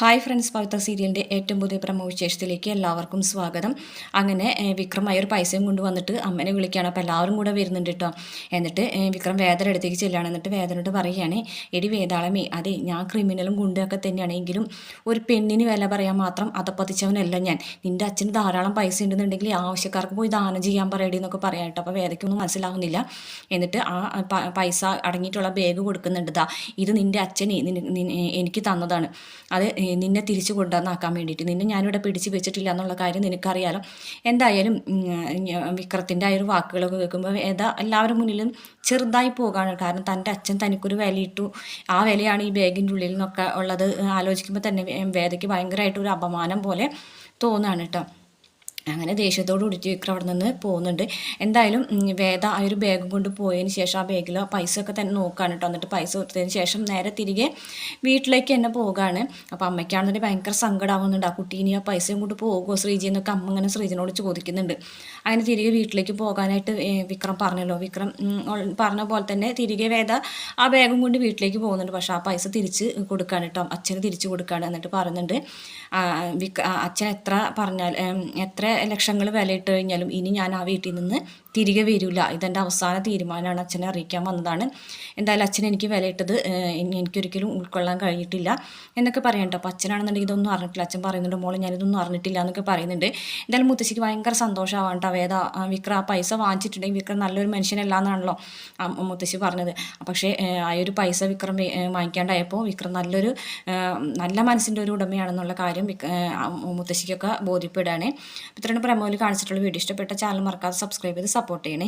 Hi friends പവിത്ര സീരിയലിന്റെ ഏറ്റവും പുതിയ പ്രമോ വിശേഷത്തിലേക്ക് എല്ലാവർക്കും സ്വാഗതം. അങ്ങനെ വിക്രമായി ഒരു പൈസയും കൊണ്ടുവന്നിട്ട് അമ്മനെ വിളിക്കുകയാണ്. അപ്പോൾ എല്ലാവരും കൂടെ വരുന്നുണ്ട് കേട്ടോ എന്നിട്ട് വിക്രം വേദന അടുത്തേക്ക് ചെല്ലുകയാണ്. എന്നിട്ട് വേദനോട് പറയുകയാണ് എടി വേതാളമേ അതെ ഞാൻ ക്രിമിനലും ഗുണ്ടൊക്കെ തന്നെയാണ്. എങ്കിലും ഒരു പെണ്ണിന് വില പറയാൻ മാത്രം അതപ്പതിച്ചവനല്ല ഞാൻ. നിന്റെ അച്ഛന് ധാരാളം പൈസ ഉണ്ടെന്നുണ്ടെങ്കിൽ ആവശ്യക്കാർക്ക് പോയി ദാനം ചെയ്യാൻ പറയടി എന്നൊക്കെ പറയാം കേട്ടോ അപ്പോൾ വേദയ്ക്കൊന്നും മനസ്സിലാവുന്നില്ല. എന്നിട്ട് ആ പൈസ അടങ്ങിയിട്ടുള്ള ബാഗ് കൊടുക്കുന്നുണ്ട്. ഇത് നിന്റെ അച്ഛനെ എനിക്ക് തന്നതാണ്. അത് നിന്നെ തിരിച്ചു കൊണ്ടുവന്നാക്കാൻ വേണ്ടിയിട്ട്. നിന്നെ ഞാനിവിടെ പിടിച്ചു വെച്ചിട്ടില്ല എന്നുള്ള കാര്യം നിനക്കറിയാലോ. എന്തായാലും വിക്രത്തിന്റെ ആ ഒരു വാക്കുകളൊക്കെ കേൾക്കുമ്പോൾ ഏതാ എല്ലാവരും മുന്നിലും ചെറുതായി പോകാണ്. കാരണം തന്റെ അച്ഛൻ തനിക്കൊരു വിലയിട്ടു. ആ വിലയാണ് ഈ ബാഗിന്റെ ഉള്ളിൽ നിന്നൊക്കെ ഉള്ളത്. ആലോചിക്കുമ്പോൾ തന്നെ വേദയ്ക്ക് ഭയങ്കരമായിട്ട് ഒരു അപമാനം പോലെ തോന്നുകയാണ് കേട്ടോ. അങ്ങനെ ദേഷ്യത്തോട് കൂടിയിട്ട് വിക്രം അവിടെ നിന്ന് പോകുന്നുണ്ട്. എന്തായാലും വേദ ആ ഒരു ബാഗ് കൊണ്ട് പോയതിന് ശേഷം ആ ബാഗിൽ പൈസ ഒക്കെ തന്നെ നോക്കുകയാണ് കേട്ടോ എന്നിട്ട് പൈസ കൊടുത്തതിന് ശേഷം നേരെ തിരികെ വീട്ടിലേക്ക് തന്നെ പോകുകയാണ് അപ്പോൾ അമ്മയ്ക്കാണെന്നുണ്ടെങ്കിൽ ഭയങ്കര സങ്കടമാവുന്നുണ്ട് ആ കുട്ടി ഇനി ആ പൈസയും കൊണ്ട് പോകുമോ ശ്രീജി എന്നൊക്കെ അമ്മ ഇങ്ങനെ ശ്രീജിനോട് ചോദിക്കുന്നുണ്ട്. അങ്ങനെ തിരികെ വീട്ടിലേക്ക് പോകാനായിട്ട് വിക്രം പറഞ്ഞല്ലോ. വിക്രം പറഞ്ഞ പോലെ തന്നെ തിരികെ വേദ ആ ബാഗും കൊണ്ട് വീട്ടിലേക്ക് പോകുന്നുണ്ട്. പക്ഷേ ആ പൈസ തിരിച്ച് കൊടുക്കുകയാണ് കേട്ടോ അച്ഛന് തിരിച്ച് കൊടുക്കുകയാണ് എന്നിട്ട് പറയുന്നുണ്ട്. അച്ഛൻ എത്ര പറഞ്ഞാൽ എത്ര ലക്ഷങ്ങൾ വിലയിട്ട് കഴിഞ്ഞാലും ഇനി ഞാൻ ആ വീട്ടിൽ നിന്ന് തിരികെ വരില്ല ഇതെന്റെ അവസാന തീരുമാനമാണ്. അച്ഛനെ അറിയിക്കാൻ വന്നതാണ്. എന്തായാലും അച്ഛൻ എനിക്ക് വിലയിട്ടത് എനിക്കൊരിക്കലും ഉൾക്കൊള്ളാൻ കഴിഞ്ഞിട്ടില്ല എന്നൊക്കെ പറയണ്ട അപ്പോൾ അച്ഛനാണെന്നുണ്ടെങ്കിൽ ഇതൊന്നും അറിഞ്ഞിട്ടില്ല. അച്ഛൻ പറയുന്നുണ്ട് മോളെ ഞാനിതൊന്നും അറിഞ്ഞിട്ടില്ല എന്നൊക്കെ പറയുന്നുണ്ട്. എന്തായാലും മുത്തശ്ശിക്ക് ഭയങ്കര സന്തോഷമാവാണ് കേട്ടോ. വേദ വിക്ര ആ പൈസ വാങ്ങിച്ചിട്ടുണ്ടെങ്കിൽ വിക്രം നല്ലൊരു മനുഷ്യനല്ല എന്നാണല്ലോ മുത്തശ്ശി പറഞ്ഞത്. പക്ഷേ ആ ഒരു പൈസ വിക്രം വാങ്ങിക്കാണ്ടായപ്പോൾ വിക്രം നല്ലൊരു നല്ല മനസ്സിന്റെ ഒരു ഉടമയാണെന്നുള്ള കാര്യം മുത്തശ്ശിക്കൊക്കെ ബോധ്യപ്പെടുകയാണ്. ഇത്രയാണ് പ്രമോയിൽ കാണിച്ചിട്ടുള്ള വീഡിയോ ഇഷ്ടപ്പെട്ട ചാനൽ മറക്കാതെ സബ്സ്ക്രൈബ് ചെയ്ത് സപ്പോർട്ട് ചെയ്യണേ.